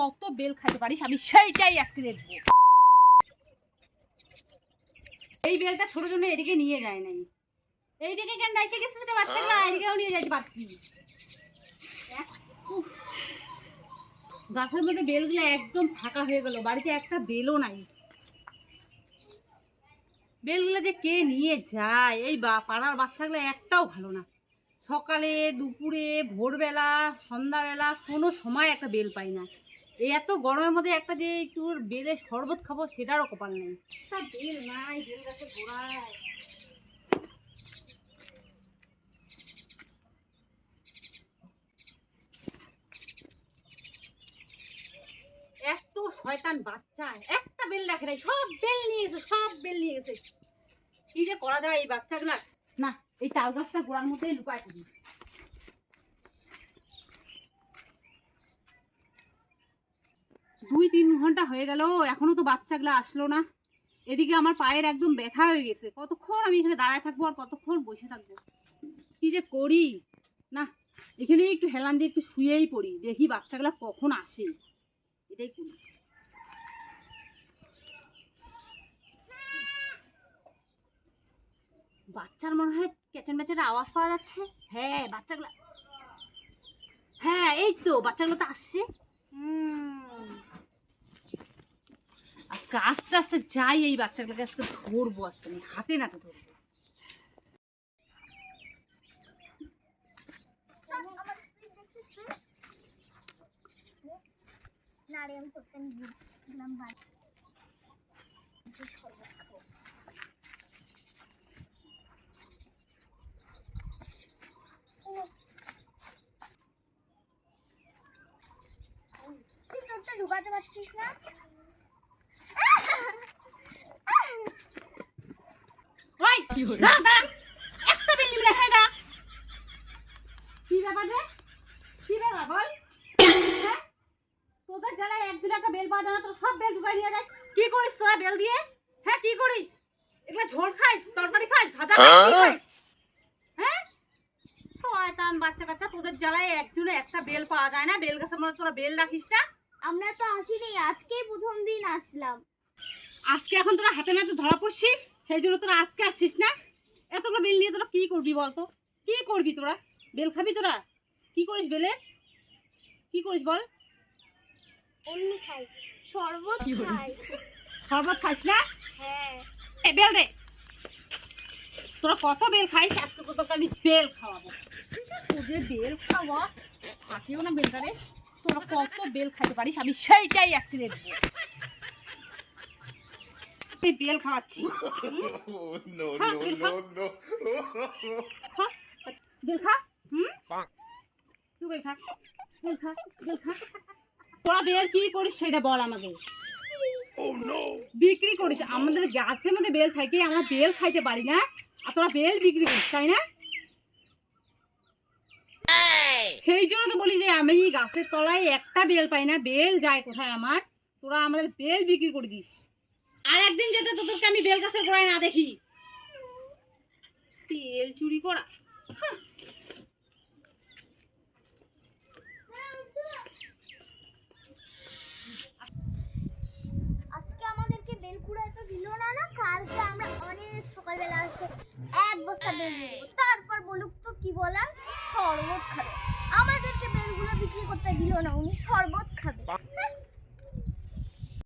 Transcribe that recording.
কত বেল খাইতে পারিস আমি সেইটাই আজকে দেখব। এই বেলটা ছোট জন্য এদিকে নিয়ে যায় নাই। এইদিকে কেন রাইখে গেছে সেটা বাচ্চাগুলো এদিকেও নিয়ে যাইতে পারতি। এক- গাছের মধ্যে বেলগুলো একদম ফাঁকা হয়ে গেল বাড়িতে একটা বেলও নাই। বেলগুলো যে কে নিয়ে যায় এই বা পাড়ার বাচ্চাগুলো একটাও ভালো না। সকালে দুপুরে ভোরবেলা সন্ধ্যাবেলা কোনো সময় একটা বেল পাই না। এই এত গরমের মধ্যে একটা যে একটু বেলের শরবত খাব সেটারও কপাল নেই। তা বেল নাই বেল গাছে গোড়ায়। এত শয়তান বাচ্চা একটা বেল রাখে নাই সব বেল নিয়ে গেছে সব বেল নিয়ে গেছে। কি যে করা যায় এই বাচ্চাগুলা না এই তাল গাছটা গোড়ার মধ্যেই লুকায় থাকি দুই তিন ঘণ্টা হয়ে গেল, এখনও তো বাচ্চাগুলো আসলো না। এদিকে আমার পায়ের একদম ব্যথা হয়ে গেছে। কতক্ষণ আমি এখানে দাঁড়ায় থাকব আর কতক্ষণ বসে থাকব? কি যে করি? না, এখানে একটু হেলান দিয়ে একটু শুয়েই পড়ি, দেখি বাচ্চাগুলো কখন আসে। এটাই করি। বাচ্চার মনে হয় কেচেন মেচের আওয়াজ পাওয়া যাচ্ছে? হ্যাঁ বাচ্চাগুলো হ্যাঁ এই তো, বাচ্চাগুলো তো আসছে। হুম। আজকে, আস্তে আস্তে যাই এই বাচ্চাগুলোকে আজকে ধরবো, আজকে আমি হাতে নাতে ধরবো। ঢুকাতে পারছিস না? ওই দাঁড়া দাঁড়া একটা বেল নিবি না হ্যাঁ কি ব্যাপার রে? কি ব্যাপার? বল। হ্যাঁ? তোদের জ্বালায় একদিন একটা বেল পাওয়া যায় না তোর সব বেল ঢুকাই নিয়ে যাস। কি করিস তোরা বেল দিয়ে? হ্যাঁ কি করিস? এগুলা ঝোল খাইস তরকারি খাইস ভাজা খাইস কি খাইস? হ্যাঁ? শয়তান বাচ্চা কাচ্চা তোদের জ্বালায় একদিনে একটা বেল পাওয়া যায় না। বেল গাছের মধ্যে তোরা বেল রাখিস না। আমরা তো আসিনি আজকেই প্রথম দিন আসলাম। আজকে এখন তোরা হাতে নাতে ধরা পড়ছিস সেই জন্য তোরা আজকে আসছিস না। এতগুলো বেল নিয়ে তোরা কি করবি বলতো? কি করবি তোরা? বেল খাবি তোরা? কি করিস বেলে? কি করিস বল? এমনি খাই। শরবত খাই। শরবত খাইস না? হ্যাঁ। এ বেল দে। তোরা কত বেল খাইস আজকে তোকে আমি বেল খাওয়াবো। তোদের বেল খাওয়া থাকিও না বেলটা রে। তোরা কত বেল খাইতে পারিস আমি সেইটাই আজকে দেখব। এই বেল খাওয়াচ্ছি। বেল খা হুম? তুই বেল খা বেল খা বেল খা। তোরা বেল কি করিস সেটা বল আমাকে। Oh. বিক্রি করিস আমাদের গাছের মধ্যে বেল থাকে আমরা বেল খাইতে পারি না। আর তোরা বেল বিক্রি করিস তাই না? সেই জন্য তো বলি যে আমি গাছের তলায় একটা বেল পাই না বেল যায় কোথায় আমার? তোরা আমাদের বেল বিক্রি করে দিস। আর একদিন যেতে তোদেরকে আমি বেল গাছের না দেখি। বেল চুরি করা। আজকে আমাদেরকে তো না না আমরা অনেক সকালবেলা এক বস্তা তারপর বলুক তো কি বলার? শরবত খাবে। আমাদেরকে বেলগুলো বিক্রি করতে দিল না, উনি শরবত খাবে।